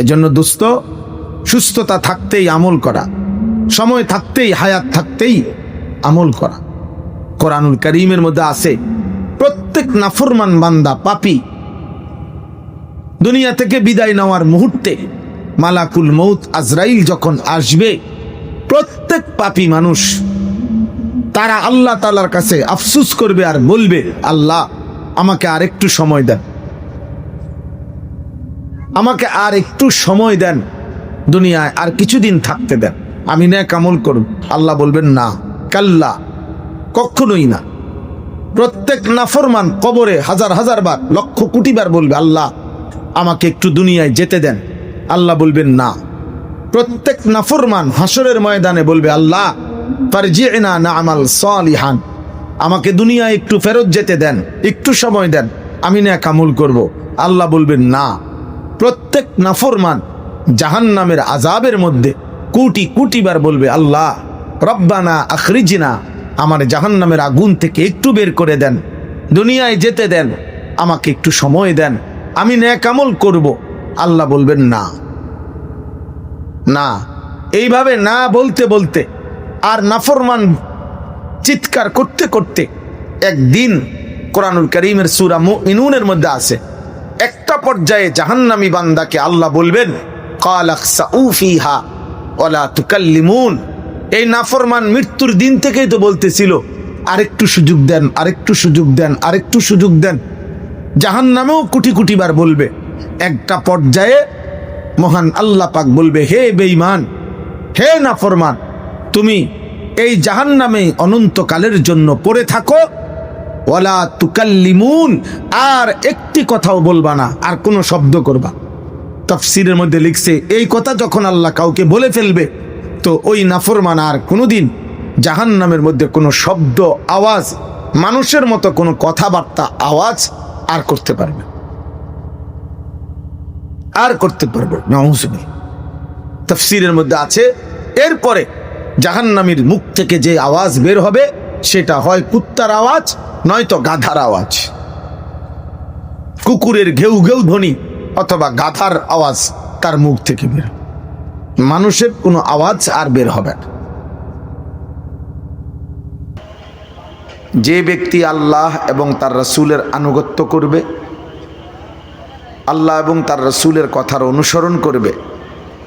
এজন্য দুস্থ, সুস্থতা থাকতেই আমল করা, সময় থাকতেই, হায়াত থাকতেই আমল করা। কোরআনুল করিমের মধ্যে আছে, প্রত্যেক নাফরমান বান্দা পাপি, দুনিয়া থেকে বিদায় নেওয়ার মুহূর্তে মালাকুল মৌত আজরাইল যখন আসবে, প্রত্যেক পাপী মানুষ তারা আল্লাহ তালার কাছে আফসুস করবে আর বলবে, আল্লাহ, আমাকে আর একটু সময় দেন। আমাকে আর একটু সময় দেন। দুনিয়ায় আর কিছুদিন থাকতে দেন। আমি ন্যাক আমল করব আল্লাহ বলবেন, না, কাল্লা, কখনোই না। প্রত্যেক নাফরমান কবরে হাজার হাজার বার, লক্ষ কোটি বার বলবে, আল্লাহ, আমাকে একটু দুনিয়ায় যেতে দেন। আল্লাহ বলবেন, না। প্রত্যেক নাফরমান হাসরের ময়দানে বলবে, আল্লাহ, ফারজি'না না'মাল সালিহান। আমাকে দুনিয়ায় একটু ফেরত যেতে দেন, একটু সময় দেন। আমি না কামল করব। আল্লাহ বলবেন, না। প্রত্যেক নাফরমান জাহান্নামের আজাবের মধ্যে কুটি কোটি বার বলবে, আল্লাহ, রব্বানা আখরিজিনা, আমার জাহান্নামের আগুন থেকে একটু বের করে দেন, দুনিয়ায় যেতে দেন, আমাকে একটু সময় দেন, আমি ন্যাকামল করব। আল্লাহ বলবেন, না না। এইভাবে না বলতে বলতে আর নাফরমান চিৎকার করতে করতে একদিন কোরআনুল করিমের সুরা ইনুনের মধ্যে আছে। পর্যায়ে জাহান্নামী বান্দাকে আল্লাহ বলবেন কালাকসা ওলা এই নাফরমান মৃত্যুর দিন থেকেই তো বলতেছিল, আরেকটু সুযোগ দেন, আরেকটু সুযোগ দেন, আরেকটু সুযোগ দেন। জাহান নামেও কোটি কোটি বার বলবে, একটা পর্যায়ে মহান আল্লাহ পাক বলবে, হে বেঈমান, হে নাফরমান, তুমি এই জাহান নামে অনন্তকালের জন্য পড়ে থাকো ওয়ালা তুকাল্লিমুন, আর একটি কথাও বলবা না, আর কোনো শব্দ করবা। তফসিরের মধ্যে লিখছে, এই কথা যখন আল্লাহ কাউকে বলে ফেলবে, তো ওই নাফরমান আর কোনোদিন জাহান নামের মধ্যে কোনো শব্দ, আওয়াজ, মানুষের মতো কোনো কথাবার্তা, আওয়াজ আর করতে পারবে আর করতে পারবে নহুসবি তফসিরের মধ্যে আছে, এরপরে জাহান্নামীর মুখ থেকে যে আওয়াজ বের হবে, সেটা হয় কুত্তার আওয়াজ নয়তো গাধার আওয়াজ। কুকুরের ঘেউ ঘেউ ধ্বনি অথবা গাধার আওয়াজ তার মুখ থেকে বের মানুষের কোনো আওয়াজ আর বের হবে না। যে ব্যক্তি আল্লাহ এবং তার রসুলের আনুগত্য করবে, আল্লাহ এবং তার রসুলের কথার অনুসরণ করবে,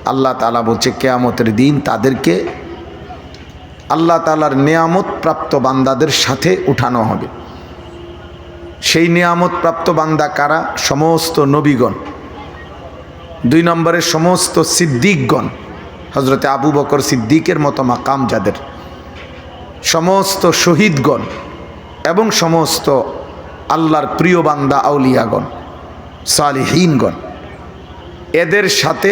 আল্লাহ তালা বলছে, কেয়ামতের দিন তাদেরকে আল্লাহ তালার নিয়ামত প্রাপ্ত বান্দাদের সাথে উঠানো হবে। সেই নিয়ামত প্রাপ্ত বান্দা কারা? সমস্ত নবীগণ। দুই নম্বরে সমস্ত সিদ্দিকগণ। হজরতে আবু বকর সিদ্দিকের মতো মাকাম যাদের। সমস্ত শহীদগণ এবং সমস্ত আল্লাহর প্রিয় বান্দা আউলিয়াগণ, সালিহীনগণ। এদের সাথে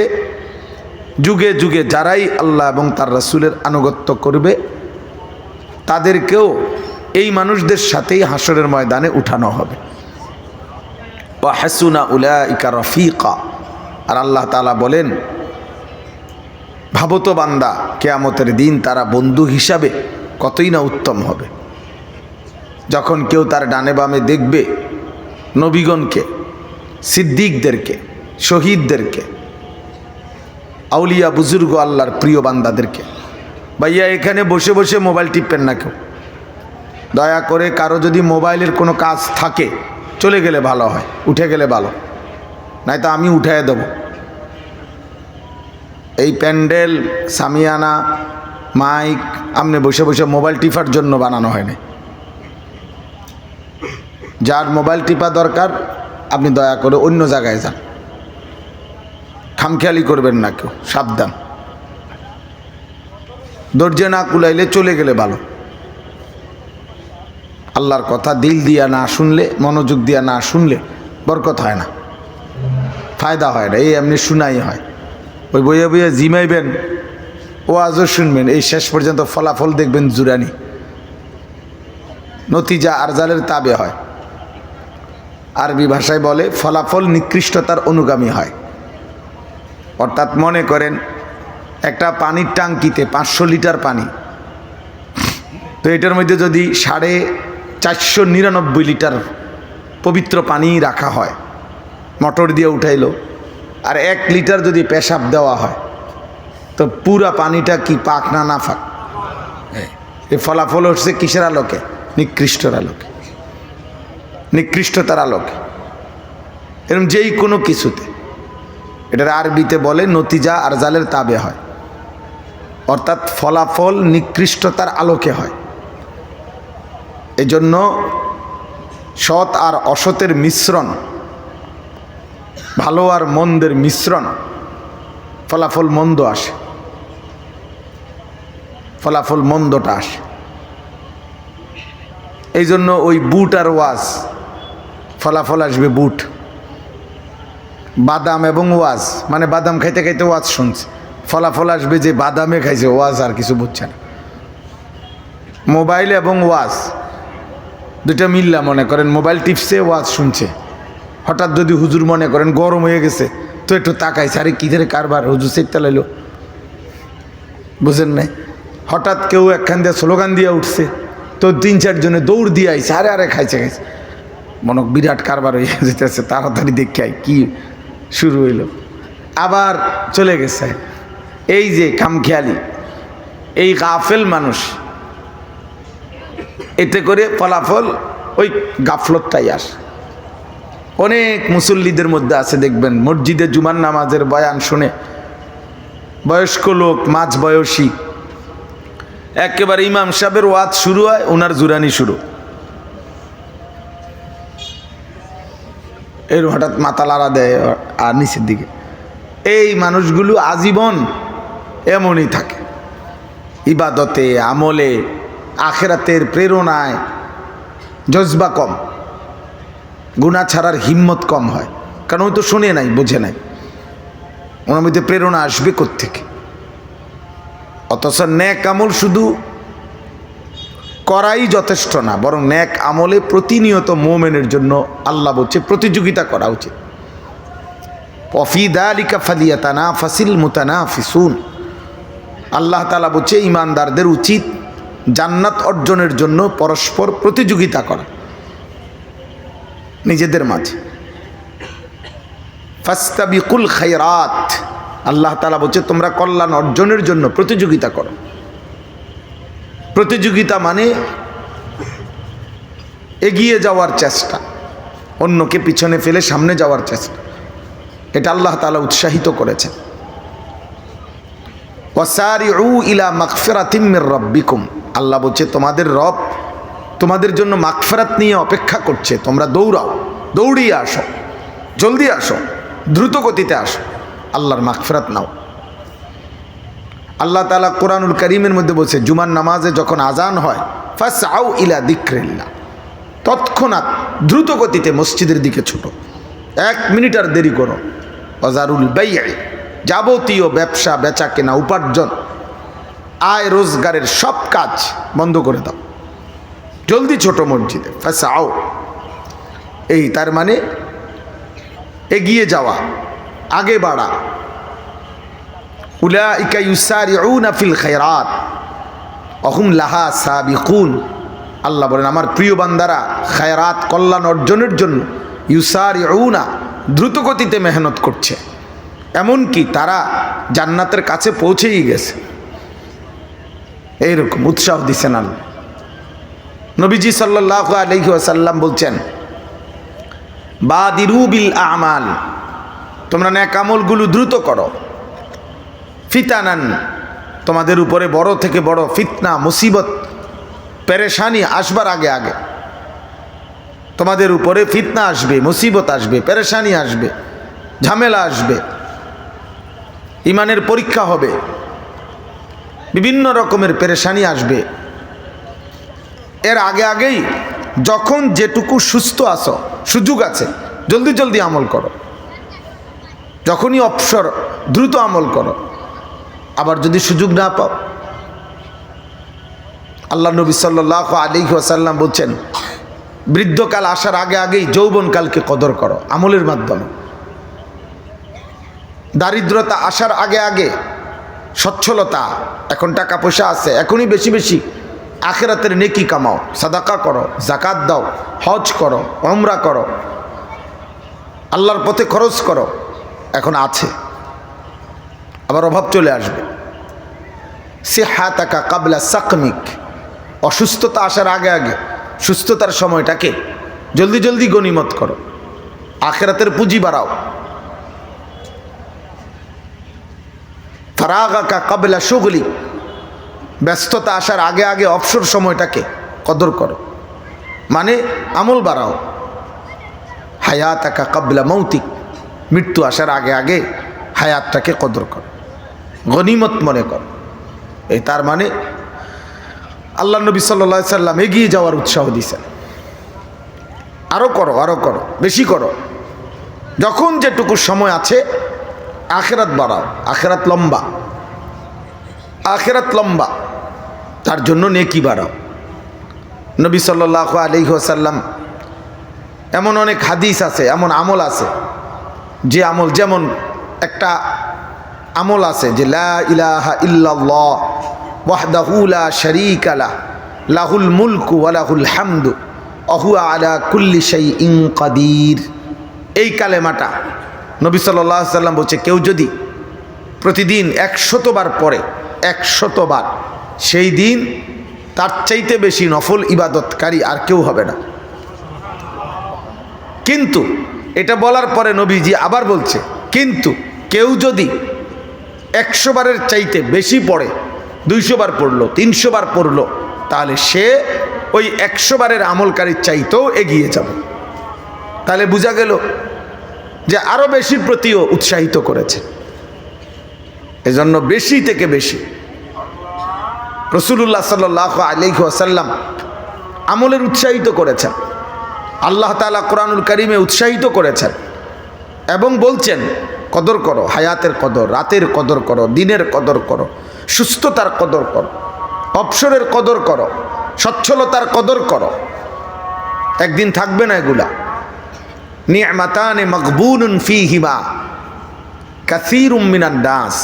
যুগে যুগে যারাই আল্লাহ এবং তার রাসুলের আনুগত্য করবে, তাদেরকেও এই মানুষদের সাথেই হাসরের ময়দানে উঠানো হবে। ও হাসুনা উলা ইকা রফিকা। আর আল্লাহ তালা বলেন ভাবত বান্দা, কেয়ামতের দিন তারা বন্ধু হিসাবে কতই না উত্তম হবে। যখন কেউ তার ডানে বামে দেখবে নবীগণকে, সিদ্দিকদেরকে, শহীদদেরকে, আউলিয়া বুজুর্গ আল্লাহর প্রিয় বান্দাদেরকে, ভাইয়া এখানে বসে বসে মোবাইল টিপবেন না কেউ। দয়া করে কারও যদি মোবাইলের কোনো কাজ থাকে, চলে গেলে ভালো হয়, উঠে গেলে ভালো। নাই তো আমি উঠাই দেব। এই প্যান্ডেল, সামিয়ানা, মাইক আপনি বসে বসে মোবাইল টিপার জন্য বানানো হয়নি। যার মোবাইল টিপা দরকার, আপনি দয়া করে অন্য জায়গায় যান। খামখেয়ালি করবেন না কেউ, সাবধান। দরজে না কুলাইলে চলে গেলে ভালো। আল্লাহর কথা দিল দিয়া না শুনলে, মনোযোগ দিয়া না শুনলে বরকত হয় না। ফায়দা হয় না, এই এমনি শুনাই হয়। ওই বইয়ে বইয়ে জিমাইবেন ও আজও শুনবেন, এই শেষ পর্যন্ত ফলাফল দেখবেন জুরানি। নতিজা আরজালের তাবে হয়। আরবি ভাষায় বলে, ফলাফল নিকৃষ্টতার অনুগামী হয়। অর্থাৎ মনে করেন, একটা পানির টাঙ্কিতে পাঁচশো লিটার পানি। তো এটার মধ্যে যদি সাড়ে চারশো নিরানব্বই লিটার পবিত্র পানি রাখা হয়। মটর দিয়ে উঠাইল। আর এক লিটার যদি পেশাব দেওয়া হয় তো পুরা পানিটা কি পাক না না ফাঁক? এই ফলাফল হচ্ছে কিসের আলোকে? নিকৃষ্টর আলোকে। নিকৃষ্টতার আলোকে। এরকম যেই কোনো কিছুতে। এটার আরবিতে বলে নতিজা আর জালের তাবে হয়। অর্থাৎ ফলাফল নিকৃষ্টতার আলোকে হয়। এজন্য সৎ আর অসতের মিশ্রণ, ভালো আর মন্দের মিশ্রণ ফলাফল মন্দ আসে। ফলাফল মন্দটা আসে। এই জন্য ওই বুট আর ওয়াজ, ফলাফল আসবে বুট। বাদাম এবং ওয়াজ মানে বাদাম খাইতে খাইতে ওয়াজ শুনছে। ফলাফল আসবে যে বাদামে খাইছে, ওয়াজ আর কিছু বুঝছে না। মোবাইল এবং ওয়াজ দুটা মিল্লা মনে করেন মোবাইল টিপসে ওয়াজ শুনছে। হঠাৎ যদি হুজুর মনে করেন, গরম হয়ে গেছে, তো একটু তাকাইছে, আরে কী ধরে কারবার, হুজুর সেটটা লাইলো বুঝেন নাই? হঠাৎ কেউ একখান দিয়ে স্লোগান দিয়ে উঠছে, তো তিন চারজনে দৌড় দিয়ে আইছে, আরে আরে, খাইছে খাইছে। মনে বিরাট কারবার হয়ে যেতেছে, তাড়াতাড়ি দেখে আই কী শুরু হইল। আবার চলে গেছে। এই যে খামখেয়ালি, এই গাফেল মানুষ এতে করে ফলাফল ওই গাফলতটাই আসে। অনেক মুসল্লিদের মধ্যে আছে, দেখবেন, মসজিদে জুমার নামাজের বয়ান শুনে বয়স্ক লোক, মাঝ বয়সী, একেবারে ইমাম সাহেবের ওয়াজ শুরু হয় ওনার জুরানি শুরু। এর হঠাৎ মাথা লাড়া দেয় আর নিচের দিকে। এই মানুষগুলো আজীবন এমনই থাকে। ইবাদতে, আমলে আখেরাতের প্রেরণায় জজবা কম। গুণা ছাড়ার হিম্মত কম হয়। কারণ ওই তো শুনে নাই, বোঝে নাই। ওনার মধ্যে প্রেরণা আসবে থেকে অথচ ন্যাক আমল শুধু করাই যথেষ্ট না, বরং ন্যাক আমলে প্রতিনিয়ত মোমেনের জন্য আল্লাহ বলছে, প্রতিযোগিতা করা উচিত। অফিদা আলিকা ফালিয়াতানা ফাসিল মুতানা ফিসুন আল্লাহ তালা বলছে, ইমানদারদের উচিত জান্নাত অর্জনের জন্য পরস্পর প্রতিযোগিতা করা নিজেদের মাঝে। ফাস্তাবিকুল খায়রাত। আল্লাহ তালা বলছে, তোমরা কল্যাণ অর্জনের জন্য প্রতিযোগিতা করো। প্রতিযোগিতা মানে এগিয়ে যাওয়ার চেষ্টা, অন্যকে পিছনে ফেলে সামনে যাওয়ার চেষ্টা। এটা আল্লাহ তালা উৎসাহিত করেছেন। ওয়াসারিউ ইলা মাকফেরাতিমের রব্বিকুম। আল্লাহ বলছে, তোমাদের রব তোমাদের জন্য মাকফেরাত নিয়ে অপেক্ষা করছে। তোমরা দৌড়াও, দৌড়িয়ে আসো, জলদি আসো, দ্রুত গতিতে আসো। আল্লাহর মাকফেরাত নাও। আল্লাহ তালা কোরআনুল করিমের মধ্যে বলছে, জুমার নামাজে যখন আজান হয় ফার্স্ট আউ ইলা দিক্রিল্লা তৎক্ষণাৎ দ্রুত গতিতে মসজিদের দিকে ছোটো। এক মিনিট আর দেরি করো। অজারুল বেয়াই যাবতীয় ব্যবসা, বেচা কেনা, উপার্জন আয় রোজগারের সব কাজ বন্ধ করে দাও। জলদি ছোট মসজিদে ফাঁসাও এই তার মানে এগিয়ে যাওয়া, আগে বাড়া। উলাইকা ইউসারিউনা ফিল খায়রাত, অহুম লাহা সাবিকুন। আল্লাহ বলেন, আমার প্রিয় বান্দারা, খায়রাত কল্যাণ অর্জনের জন্য ইউসারিউনা দ্রুত গতিতে মেহনত করছে। এমনকি তারা জান্নাতের কাছে পৌঁছেই গেছে। এইরকম উৎসাহ দিচ্ছেন আল্লাহ। নবীজি সাল্লাহ আলহি আসাল্লাম বলছেন বাদিরুবিল আমাল, তোমরা ন্যাক আমলগুলো দ্রুত করো। ফিতানান, তোমাদের উপরে বড় থেকে বড় ফিতনা, মুসিবত, পেরেশানি আসবার আগে আগে। তোমাদের উপরে ফিতনা আসবে, মুসিবত আসবে, পেরেশানি আসবে, ঝামেলা আসবে, ইমানের পরীক্ষা হবে। বিভিন্ন রকমের পেরেশানি আসবে। এর আগে আগেই যখন যেটুকু সুস্থ আসো সুযোগ আছে, জলদি জলদি আমল করো। যখনই অবসর, দ্রুত আমল করো। আবার যদি সুযোগ না পাও, আল্লাহ নবী সাল্লাহ আলী আসাল্লাম বলছেন, বৃদ্ধকাল আসার আগে আগেই যৌবনকালকে কদর করো, আমলের মাধ্যমে। দারিদ্রতা আসার আগে আগে সচ্ছলতা। এখন টাকা পয়সা আছে, এখনই বেশি বেশি। আখেরাতের নেকি কামাও, সাদাকা করো জাকাত দাও, হজ করো অমরা করো। আল্লাহর পথে খরচ করো, এখন আছে। আবার অভাব চলে আসবে। সে হাতাকা কাবলা সাকমিক। অসুস্থতা আসার আগে আগে, সুস্থতার সময়টাকে জলদি জলদি গনিমত করো। আখেরাতের পুঁজি বাড়াও। ফারাগাকা কাবলা সুগলি ব্যস্ততা আসার আগে আগে অবসর সময়টাকে কদর করো। মানে আমল বাড়াও। হায়াত আকা কাবলা মৌতিক। মৃত্যু আসার আগে আগে হায়াতটাকে কদর করো। গনিমত মনে করো। এই তার মানে আল্লাহ নবী সাল্লা সাল্লাম এগিয়ে যাওয়ার উৎসাহ দিয়েছেন। আরও করো আরও করো, বেশি করো। যখন যেটুকু সময় আছে, আখেরাত বাড়াও। আখেরাত লম্বা। আখেরাত লম্বা। তার জন্য নেকি বাড়াও। নবী সাল্লাহ আলিহাসাল্লাম এমন অনেক হাদিস আছে, এমন আমল আছে, যে আমল যেমন একটা আমল আছে যে লা ইলাহা ইল্লাল্লাহ ওয়াহদাহু লা লাহুল মুলকু ওয়া লাহুল হামদু অহুয়া আলা কুল্লি শাইইন কাদির। এই কালেমাটা নবী সাল্লাম বলছে, কেউ যদি প্রতিদিন একশতবার পরে একশতবার সেই দিন তার চাইতে বেশি নফল ইবাদতকারী আর কেউ হবে না। কিন্তু, এটা বলার পরে নবীজি আবার বলছে, কিন্তু কেউ যদি একশো বারের চাইতে বেশি পড়ে, দুইশো বার পড়ল, তিনশো বার পড়ল, তাহলে সে ওই একশো বারের আমলকারীর চাইতেও এগিয়ে যাবে। তাহলে বোঝা গেল যে আরও বেশির প্রতিও উৎসাহিত করেছে। এজন্য বেশি থেকে বেশি। রসুল্লাহ সাল্লাহ আলিহ আসাল্লাম আমলের উৎসাহিত করেছেন। আল্লাহ তালা কোরআনুল করিমে উৎসাহিত করেছেন এবং বলছেন, কদর করো, হায়াতের কদর, রাতের কদর করো, দিনের কদর করো, সুস্থতার কদর করো, অবসরের কদর করো, সচ্ছলতার কদর করো। একদিন থাকবে না এগুলা। নিয়মাতানে মকবুন ফি হিমা কাসির উম্মিনান ডাস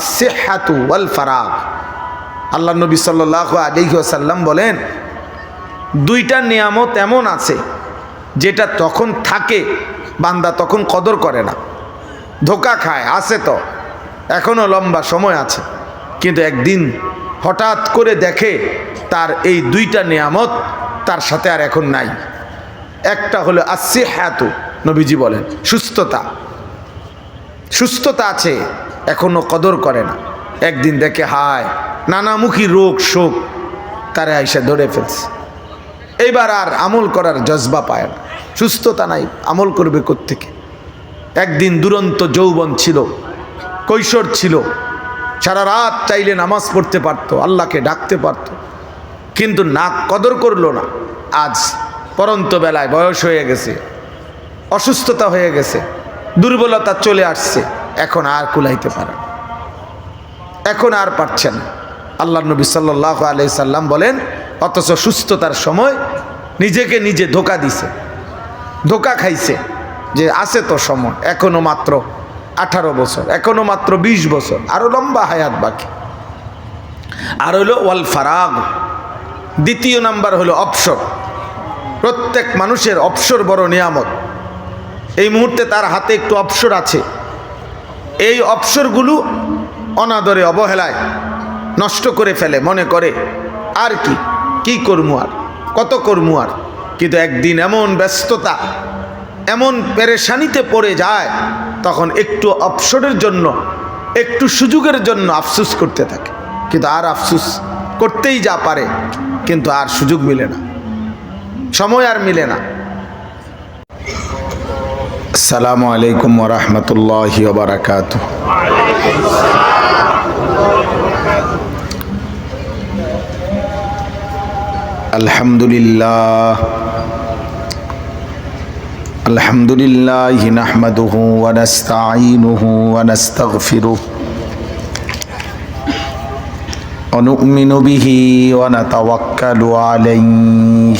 আসেহাতু ওয়াল ফারাক আল্লাহ নবী সাল্লাহ বলেন, দুইটা নিয়ামত এমন আছে, যেটা তখন থাকে, বান্দা তখন কদর করে না। ধোকা খায়, আছে তো এখনও লম্বা সময় আছে। কিন্তু একদিন হঠাৎ করে দেখে তার এই দুইটা নিয়ামত তার সাথে আর এখন নাই। একটা হলো আসি হ্যাতু নবীজি বলেন, সুস্থতা। সুস্থতা আছে এখনও কদর করে না। একদিন দেখে, হায়, নানামুখী রোগ, শোক, তারে আইসা ধরে ফেলছে। এইবার আর আমল করার জজবা পায় না। সুস্থতা নাই, আমল করবে কোত্থেকে? একদিন দুরন্ত যৌবন ছিল, কৈশোর ছিল, সারা রাত চাইলে নামাজ পড়তে পারত, আল্লাহকে ডাকতে পারত, কিন্তু নাক কদর করল না। আজ পরন্ত বেলায় বয়স হয়ে গেছে, অসুস্থতা হয়ে গেছে, দুর্বলতা চলে আসছে। এখন আর কুলাইতে পারে এখন আর পারছেন আল্লাহ নবী সাল্লাহ আলি সাল্লাম বলেন, অথচ সুস্থতার সময় নিজেকে নিজে ধোকা দিছে। ধোকা খাইছে যে আছে তো সময়, এখনও মাত্র আঠারো বছর, এখনও মাত্র ২০ বছর আরও লম্বা হায়াত বাকি। আর হলো ওয়াল ফারাগ, দ্বিতীয় নাম্বার হলো অপসর প্রত্যেক মানুষের অপসর বড় নিয়ামত। এই মুহূর্তে তার হাতে একটু অপসর আছে। এই অপসরগুলো অনাদরে অবহেলায় নষ্ট করে ফেলে, মনে করে, আর কি? কি করমু আর? কত করমু আর? কিন্তু একদিন এমন ব্যস্ততা, এমন পেরেশানিতে পড়ে যায়, তখন একটু অবসরের জন্য, একটু সুযোগের জন্য আফসুস করতে থাকে। কিন্তু আর আফসুস করতেই যা পারে, কিন্তু আর সুযোগ মিলে না। সময় আর মিলে না। আসসালামু আলাইকুম ওরহমতুল্লাহ বারাকাত আলহামদুলিল্লাহ الحمد لله نحمده ونستعينه ونستغفره ونؤمن به ونتوكل عليه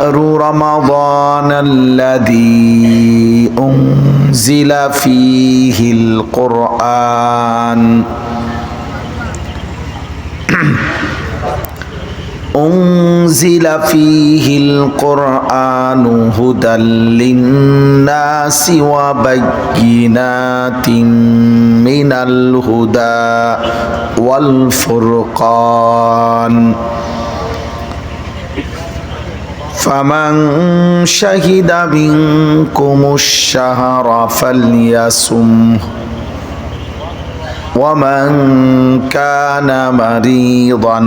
شهر رمضان الذي أنزل فيه القرآن. أنزل فيه القرآن هدى للناس وبينات من الهدى والفرقان. فمن شهد منكم الشهر فليصمه ومن كان مريضا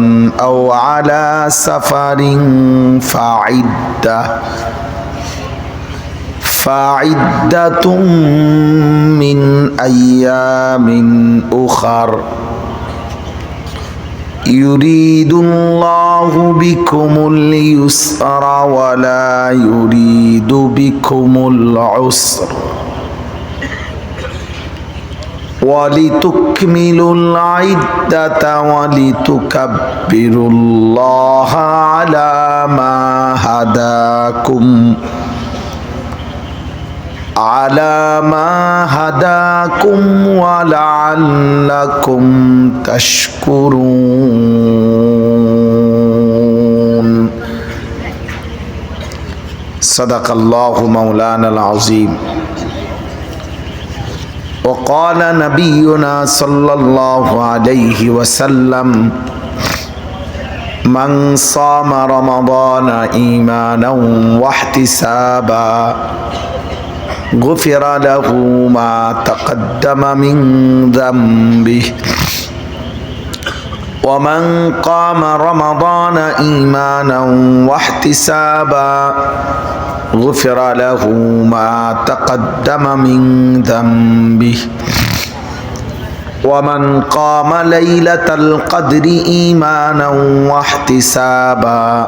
أو على سفر فعدة فعدة من أيام أخر يريد الله بكم اليسر ولا يريد بكم العسر ولتكملوا العدة ولتكبروا الله على ما هداكم على ما هداكم ولعلكم تشكرون. صدق الله مولانا العظيم. وقال نبينا صلى الله عليه وسلم من صام رمضان إيمانا واحتسابا غفر له ما تقدم من ذنبه. ومن قام رمضان إيمانا واحتسابا غفر له ما تقدم من ذنبه. ومن قام ليلة القدر إيمانا واحتسابا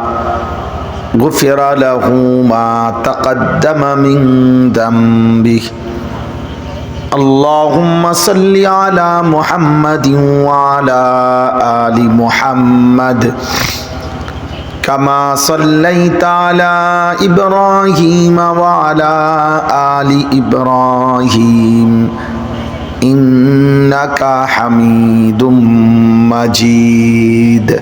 غفر له ما تقدم من ذنبه. اللهم صل على محمد وعلى آل محمد. كما صليت على إبراهيم وعلى آل إبراهيم. إنك حميد مجيد.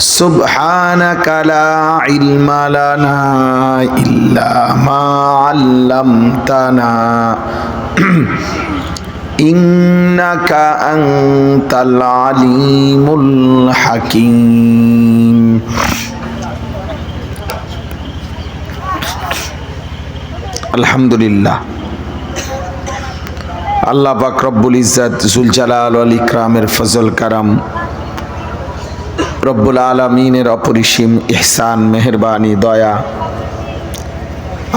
سبحانك لا علم لنا إلا ما علمتنا إنك أنت العليم الحكيم الحمد لله আল্লাহ পাক রব্বুল ইজ্জাত জুল জালাল ওয়াল ইকরামের ফজল কারাম রব্বুল আলমিনের অপরিসীম ইহসান, মেহরবানি, দয়া।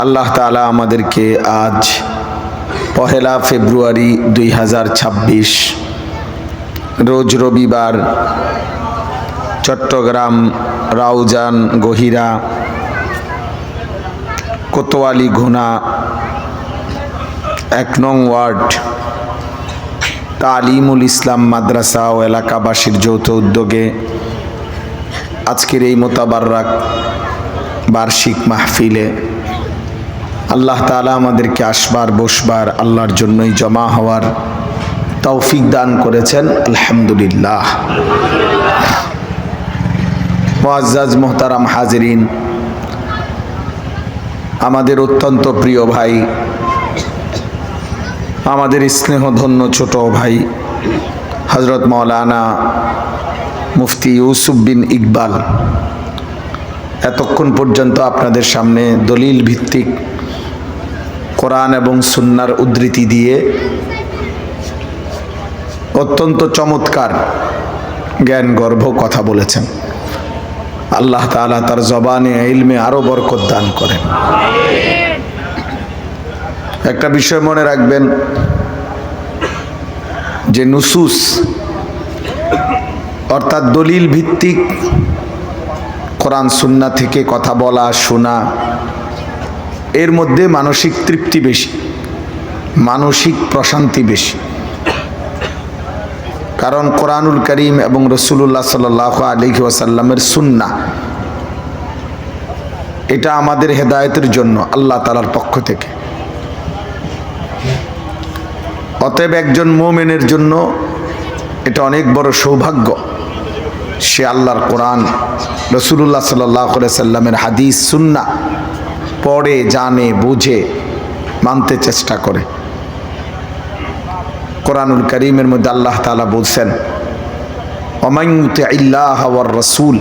আল্লাহ তালা আমাদেরকে আজ পহেলা ফেব্রুয়ারি দুই হাজার ছাব্বিশ, রোজ রবিবার চট্টগ্রাম, রাউজান, গহিরা, কোতোয়ালি, ঘোনা, এক নং ওয়ার্ড, তালিমুল ইসলাম মাদ্রাসা ও এলাকাবাসীর যৌথ উদ্যোগে আজকের এই মোতাবাররাক বার্ষিক মাহফিলে আল্লাহ তালা আমাদেরকে আসবার, বসবার আল্লাহর জন্যই জমা হওয়ার তৌফিক দান করেছেন। আলহামদুলিল্লাহ। মোয়াজ্জাজ মোহতারাম, হাজরিন, আমাদের অত্যন্ত প্রিয় ভাই, আমাদের স্নেহধন্য ছোট ভাই হজরত মৌলানা মুফতি ইউসুফ বিন ইকবাল। এতক্ষণ পর্যন্ত আপনাদের সামনে দলিল ভিত্তিক কোরআন এবং সুন্নার উদ্ধৃতি দিয়ে অত্যন্ত চমৎকার জ্ঞান গর্ভ কথা বলেছেন। আল্লাহ তালা তার জবানে ইলমে আরও বরকত দান করেন। একটা বিষয় মনে রাখবেন, যে নুসুস অর্থাৎ দলিল ভিত্তিক কোরআন সুন্না থেকে কথা বলা, শোনা, এর মধ্যে মানসিক তৃপ্তি বেশি, মানসিক প্রশান্তি বেশি। কারণ কোরআনুল করিম এবং রসুল্লাহ সাল আলহি ওয়াসাল্লামের সুন্না, এটা আমাদের হেদায়তের জন্য আল্লাহ তালার পক্ষ থেকে। অতএব একজন মোমেনের জন্য এটা অনেক বড় সৌভাগ্য। সে আল্লাহর কোরআন রসুল্লাহ সাল্লাহ সাল্লামের হাদিস সুন্না পড়ে জানে বুঝে মানতে চেষ্টা করে কোরআনুল করিমের মধ্যে আল্লাহ তালা বলছেন অমায়ুতে ইল্লাহ রসুল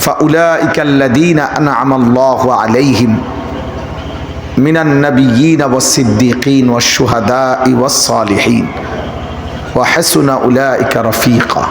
فأولئك الذين أنعم الله عليهم من النبيين والصديقين والشهداء والصالحين وحسن أولئك رفيقا